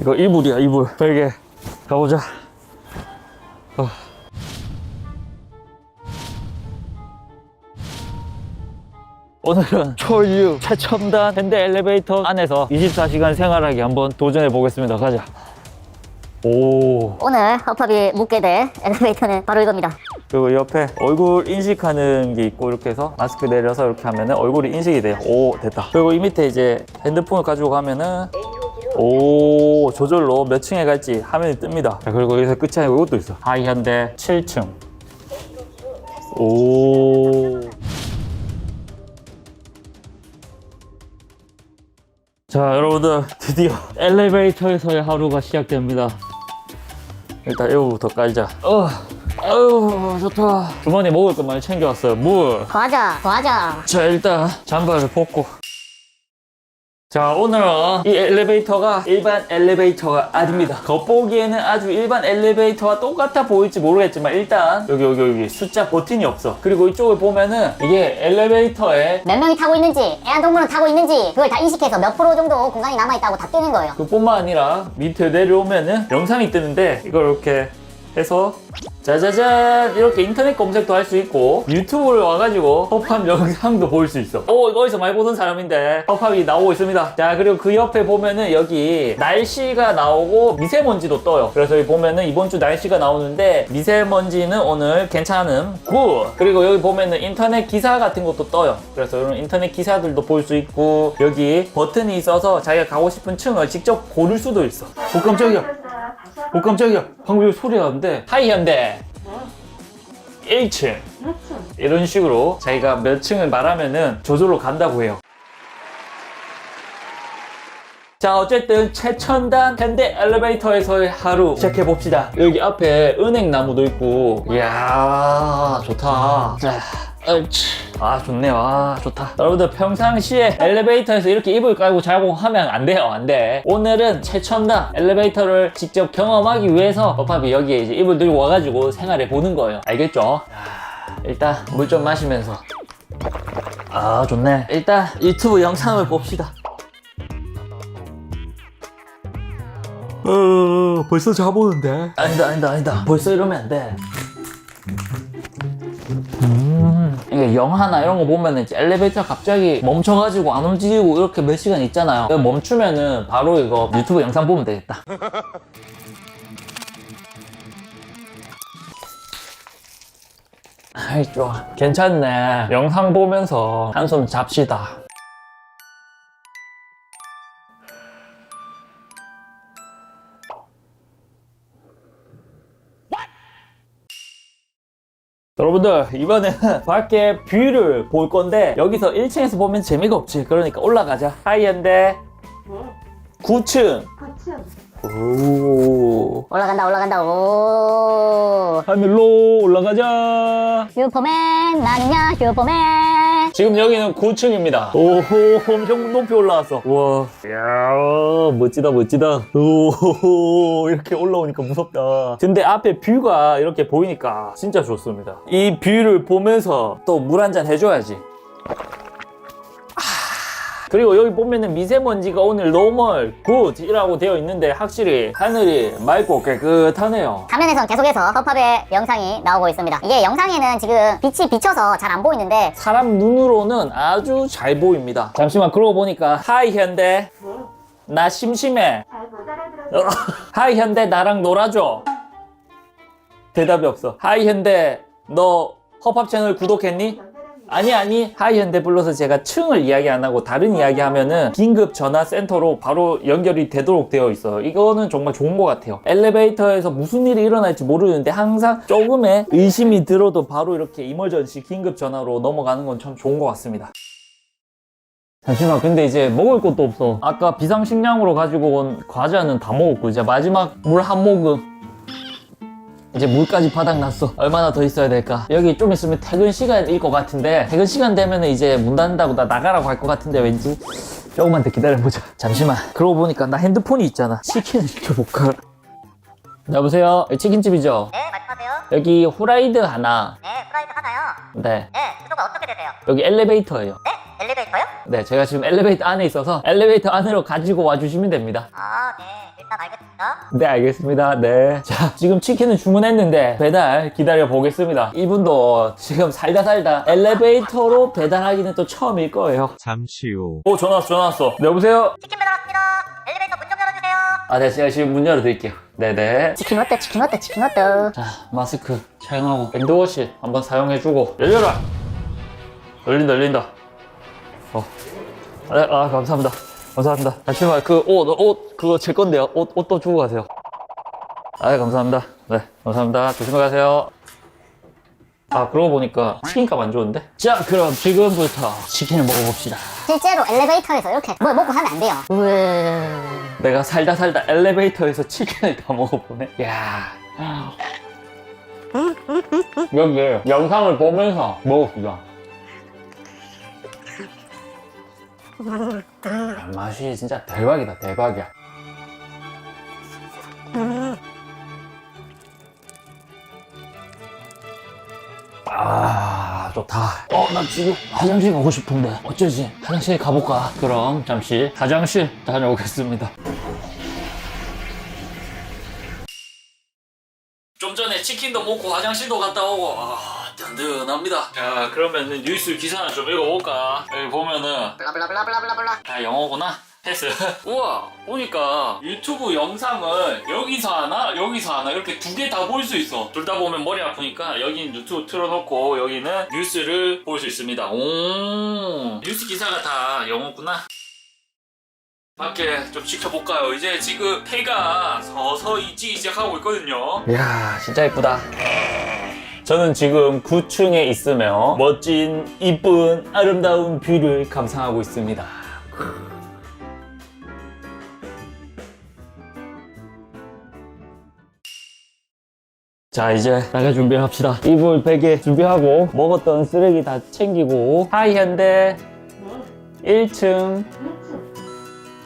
이거 이불이야 이불 베개 가보자 어. 오늘은 초유 최첨단 현대 엘리베이터 안에서 24시간 생활하기 한번 도전해 보겠습니다 가자 오 오늘 허팝이 묵게 될 엘리베이터는 바로 이겁니다. 그리고 옆에 얼굴 인식하는 게 있고 이렇게 해서 마스크 내려서 이렇게 하면은 얼굴이 인식이 돼요. 오 됐다. 그리고 이 밑에 이제 핸드폰을 가지고 가면은 오 저절로 몇 층에 갈지 화면이 뜹니다. 자, 그리고 여기서 끝이 아니고 이것도 있어. 하이현대 7층. 오. 자 여러분들 드디어 엘리베이터에서의 하루가 시작됩니다. 일단 이거부터 깔자. 어. 아유 좋다. 주머니 먹을 것 많이 챙겨왔어요. 물. 과자, 과자. 자 일단 잠바를 벗고 자 오늘은 이 엘리베이터가 일반 엘리베이터가 아닙니다 겉보기에는 아주 일반 엘리베이터와 똑같아 보일지 모르겠지만 일단 여기 여기 여기 숫자 버튼이 없어 그리고 이쪽을 보면은 이게 엘리베이터에 몇 명이 타고 있는지, 애완동물은 타고 있는지, 그걸 다 인식해서 몇 프로 정도 공간이 남아있다고 다 뜨는 거예요. 그뿐만 아니라 밑에 내려오면은 영상이 뜨는데 이걸 이렇게 해서 짜자잔 이렇게 인터넷 검색도 할 수 있고 유튜브를 와가지고 허팝 영상도 볼 수 있어. 오 이거 어디서 많이 보던 사람인데 허팝이 나오고 있습니다. 자 그리고 그 옆에 보면은 여기 날씨가 나오고 미세먼지도 떠요. 그래서 여기 보면은 이번 주 날씨가 나오는데 미세먼지는 오늘 괜찮음. 굿! 그리고 여기 보면은 인터넷 기사 같은 것도 떠요. 그래서 이런 인터넷 기사들도 볼 수 있고 여기 버튼이 있어서 자기가 가고 싶은 층을 직접 고를 수도 있어. 오 깜짝이야 오 깜짝이야. 방금 여기 소리 나는데. 하이 현대. 1층 이런 식으로 자기가 몇 층을 말하면은 저절로 간다고 해요. 자 어쨌든 최첨단 현대 엘리베이터에서의 하루 시작해 봅시다. 여기 앞에 은행나무도 있고. 이야 좋다. 자 옳지. 아 좋네요 아 좋다. 여러분들 평상시에 엘리베이터에서 이렇게 이불 깔고 자고 하면 안 돼요. 안돼. 오늘은 최첨단 엘리베이터를 직접 경험하기 위해서 버팝이 여기에 이제 이불 들고 와가지고 생활해 보는 거예요. 알겠죠? 자, 일단 물 좀 마시면서. 아 좋네. 일단 유튜브 영상을 봅시다. 어, 벌써 자보는데? 아니다, 아니다, 아니다. 벌써 이러면 안 돼. 영화나 이런 거 보면은 엘리베이터 갑자기 멈춰가지고 안 움직이고 이렇게 몇 시간 있잖아요. 멈추면은 바로 이거 유튜브 영상 보면 되겠다. 아이, 좋아. 괜찮네. 영상 보면서 한숨 잡시다. 여러분들 이번에는 밖에 뷰를 볼 건데 여기서 1층에서 보면 재미가 없지 그러니까 올라가자 하이엔데 9층 9층. 오 올라간다, 올라간다, 오. 하늘로 올라가자 슈퍼맨, 나는야, 슈퍼맨. 지금 여기는 9층입니다. 오호 엄청 높이 올라왔어. 우와. 이야 멋지다 멋지다. 오 이렇게 올라오니까 무섭다. 근데 앞에 뷰가 이렇게 보이니까 진짜 좋습니다. 이 뷰를 보면서 또 물 한 잔 해줘야지 그리고 여기 보면은 미세먼지가 오늘 노멀 굿이라고 되어 있는데 확실히 하늘이 맑고 깨끗하네요. 화면에서 계속해서 허팝의 영상이 나오고 있습니다. 이게 영상에는 지금 빛이 비쳐서 잘 안 보이는데 사람 눈으로는 아주 잘 보입니다. 잠시만 그러고 보니까 하이 현대 나 심심해. 하이 현대 나랑 놀아줘. 대답이 없어. 하이 현대 너 허팝 채널 구독했니? 아니 아니 하이 현대 불러서 제가 층을 이야기 안 하고 다른 이야기 하면은 긴급 전화 센터로 바로 연결이 되도록 되어 있어요. 이거는 정말 좋은 것 같아요. 엘리베이터에서 무슨 일이 일어날지 모르는데 항상 조금의 의심이 들어도 바로 이렇게 이머전시 긴급 전화로 넘어가는 건 참 좋은 것 같습니다. 잠시만 근데 이제 먹을 것도 없어. 아까 비상식량으로 가지고 온 과자는 다 먹었고 이제 마지막 물 한 모금 이제 물까지 바닥났어. 얼마나 더 있어야 될까? 여기 좀 있으면 퇴근 시간일 것 같은데 퇴근 시간 되면 이제 문 닫는다고 나 나가라고 할 것 같은데 왠지? 조금만 더 기다려보자. 잠시만. 그러고 보니까 나 핸드폰이 있잖아. 치킨을 시켜볼까 여보세요? 치킨집이죠? 네, 말씀하세요. 여기 후라이드 하나. 네, 프라이드 하나요. 네. 네, 주소가 어떻게 되세요? 여기 엘리베이터예요. 네? 엘리베이터요? 네, 제가 지금 엘리베이터 안에 있어서 엘리베이터 안으로 가지고 와주시면 됩니다. 아, 네. 일단 알겠습니다. 네, 알겠습니다. 네. 자, 지금 치킨을 주문했는데 배달 기다려 보겠습니다. 이분도 지금 살다 살다 엘리베이터로 배달하기는 또 처음일 거예요. 잠시 후. 오, 전화 왔어, 전화 왔어. 네, 여보세요? 치킨 배달 왔습니다. 엘리베이터 문 좀 열어주세요. 아, 네, 제가 지금 문 열어드릴게요. 네네. 치킨 어때? 치킨 어때? 치킨 어때? 자, 마스크 사용하고 핸드워시 한번 사용해주고 열려라! 열린다, 열린다. 어. 아, 네, 아, 감사합니다. 감사합니다. 잠시만, 그 옷, 옷, 그거 제 건데요. 옷, 옷도 주고 가세요. 아, 감사합니다. 네, 감사합니다. 조심히 가세요. 아, 그러고 보니까 치킨값 안 좋은데? 자, 그럼 지금부터 치킨을 먹어봅시다. 실제로 엘리베이터에서 이렇게 뭘 먹고 하면 안 돼요. 우에. 내가 살다 살다 엘리베이터에서 치킨을 다 먹어보네. 야. 여기 영상을 보면서 먹읍시다. 맛이 진짜 대박이다, 대박이야. 아, 좋다. 어, 나 지금 화장실 가고 싶은데. 어쩌지? 화장실 가볼까? 그럼 잠시 화장실 다녀오겠습니다. 좀 전에 치킨도 먹고 화장실도 갔다 오고 아 든든합니다 자 그러면은 뉴스 기사나 좀 읽어볼까 여기 보면은 블라블라블라블라블라. 다 영어구나 패스 우와 보니까 유튜브 영상을 여기서 하나 여기서 하나 이렇게 두 개 다 볼 수 있어 둘 다 보면 머리 아프니까 여기는 유튜브 틀어놓고 여기는 뉴스를 볼 수 있습니다 오 뉴스 기사가 다 영어구나 밖에 좀 지켜볼까요? 이제 지금 해가 서서히 지기 시작하고 있거든요. 이야, 진짜 예쁘다. 저는 지금 9층에 있으며 멋진, 이쁜, 아름다운 뷰를 감상하고 있습니다. 자 이제 나갈 준비합시다. 이불 베개 준비하고 먹었던 쓰레기 다 챙기고. 하이현대 1층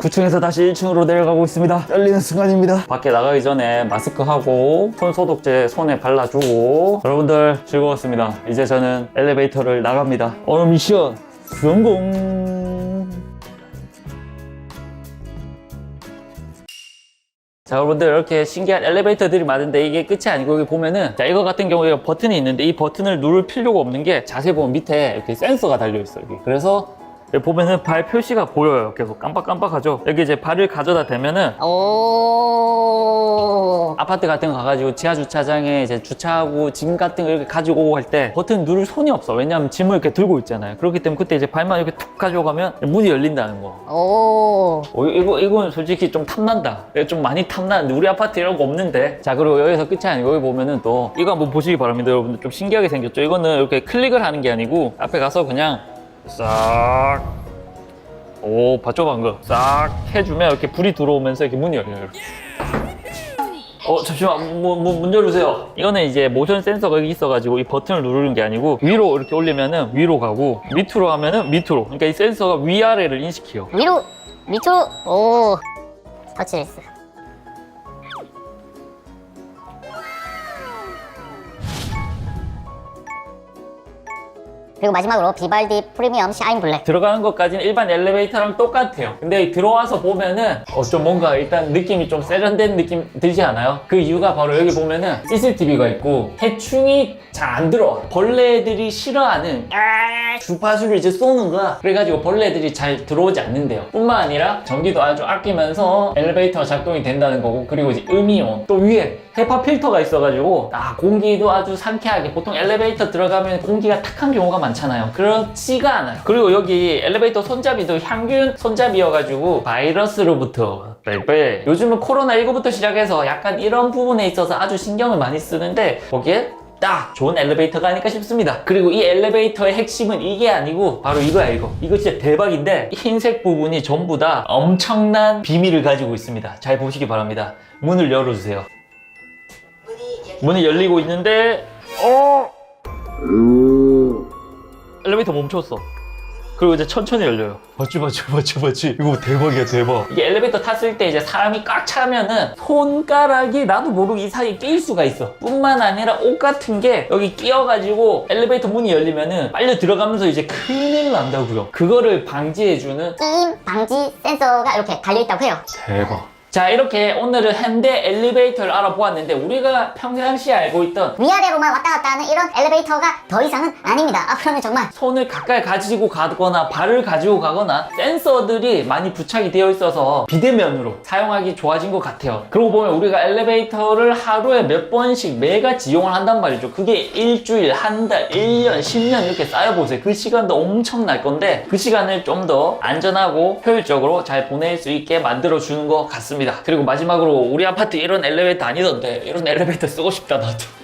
9층에서 다시 1층으로 내려가고 있습니다. 떨리는 순간입니다. 밖에 나가기 전에 마스크 하고 손 소독제 손에 발라주고 여러분들 즐거웠습니다. 이제 저는 엘리베이터를 나갑니다. 오늘 미션 성공! 자 여러분들 이렇게 신기한 엘리베이터들이 많은데 이게 끝이 아니고 여기 보면은 자 이거 같은 경우에 버튼이 있는데 이 버튼을 누를 필요가 없는 게 자세히 보면 밑에 이렇게 센서가 달려 있어요 여기. 그래서 여기 보면은 발 표시가 보여요 계속 깜빡깜빡하죠 여기 이제 발을 가져다 대면은 오. 아파트 같은 거 가가지고 지하 주차장에 이제 주차하고 짐 같은 거 이렇게 가지고 오고 할 때 버튼 누를 손이 없어 왜냐면 짐을 이렇게 들고 있잖아요 그렇기 때문에 그때 이제 발만 이렇게 툭 가지고 가면 문이 열린다는 거 오. 어, 이거, 이건 솔직히 좀 탐난다. 이거 좀 많이 탐나는데, 우리 아파트 이런 거 없는데. 자, 그리고 여기서 끝이 아니고, 여기 보면은 또, 이거 한번 보시기 바랍니다, 여러분들. 좀 신기하게 생겼죠? 이거는 이렇게 클릭을 하는 게 아니고, 앞에 가서 그냥, 싹. 오, 봤죠, 방금? 싹 해주면 이렇게 불이 들어오면서 이렇게 문이 열려요. 이렇게. 어, 잠시만, 문, 문, 문 열어주세요. 이거는 이제 모션 센서가 여기 있어가지고 이 버튼을 누르는 게 아니고 위로 이렇게 올리면은 위로 가고 밑으로 하면은 밑으로. 그러니까 이 센서가 위아래를 인식해요. 위로. 밑으로. 오. 터치레스. 그리고 마지막으로 비발디 프리미엄 샤인 블랙. 들어가는 것까지는 일반 엘리베이터랑 똑같아요. 근데 들어와서 보면은 어 좀 뭔가 일단 느낌이 좀 세련된 느낌 들지 않아요? 그 이유가 바로 여기 보면은 CCTV가 있고 해충이 잘 안 들어와. 벌레들이 싫어하는 아, 주파수를 이제 쏘는 거야. 그래가지고 벌레들이 잘 들어오지 않는데요. 뿐만 아니라 전기도 아주 아끼면서 엘리베이터가 작동이 된다는 거고 그리고 이제 음이온 또 위에 헤파 필터가 있어가지고 아 공기도 아주 상쾌하게 보통 엘리베이터 들어가면 공기가 탁한 경우가 많잖아요 그렇지가 않아요 그리고 여기 엘리베이터 손잡이도 향균 손잡이여가지고 바이러스로부터 빼빼 요즘은 코로나19부터 시작해서 약간 이런 부분에 있어서 아주 신경을 많이 쓰는데 거기에 딱 좋은 엘리베이터가 아닐까 싶습니다. 그리고 이 엘리베이터의 핵심은 이게 아니고 바로 이거야 이거. 이거 진짜 대박인데 이 흰색 부분이 전부 다 엄청난 비밀을 가지고 있습니다. 잘 보시기 바랍니다. 문을 열어주세요. 문이 열리고 있는데 어 엘리베이터 멈췄어. 그리고 이제 천천히 열려요. 맞지, 맞지, 맞지, 맞지. 이거 대박이야, 대박. 이게 엘리베이터 탔을 때 이제 사람이 꽉 차면은 손가락이 나도 모르게 이 사이에 끼일 수가 있어. 뿐만 아니라 옷 같은 게 여기 끼어가지고 엘리베이터 문이 열리면은 빨려 들어가면서 이제 큰일 난다고요. 그거를 방지해주는 끼임 방지 센서가 이렇게 달려있다고 해요. 대박. 자, 이렇게 오늘은 현대 엘리베이터를 알아보았는데 우리가 평상시에 알고 있던 위아래로만 왔다 갔다 하는 이런 엘리베이터가 더 이상은 아닙니다. 앞으로는 정말 손을 가까이 가지고 가거나 발을 가지고 가거나 센서들이 많이 부착이 되어 있어서 비대면으로 사용하기 좋아진 것 같아요. 그러고 보면 우리가 엘리베이터를 하루에 몇 번씩 매일같이 이용을 한단 말이죠. 그게 일주일, 한 달, 1년, 10년 이렇게 쌓여보세요. 그 시간도 엄청날 건데 그 시간을 좀 더 안전하고 효율적으로 잘 보낼 수 있게 만들어주는 것 같 습니다. 그리고 마지막으로 우리 아파트 이런 엘리베이터 아니던데 이런 엘리베이터 쓰고 싶다 나도.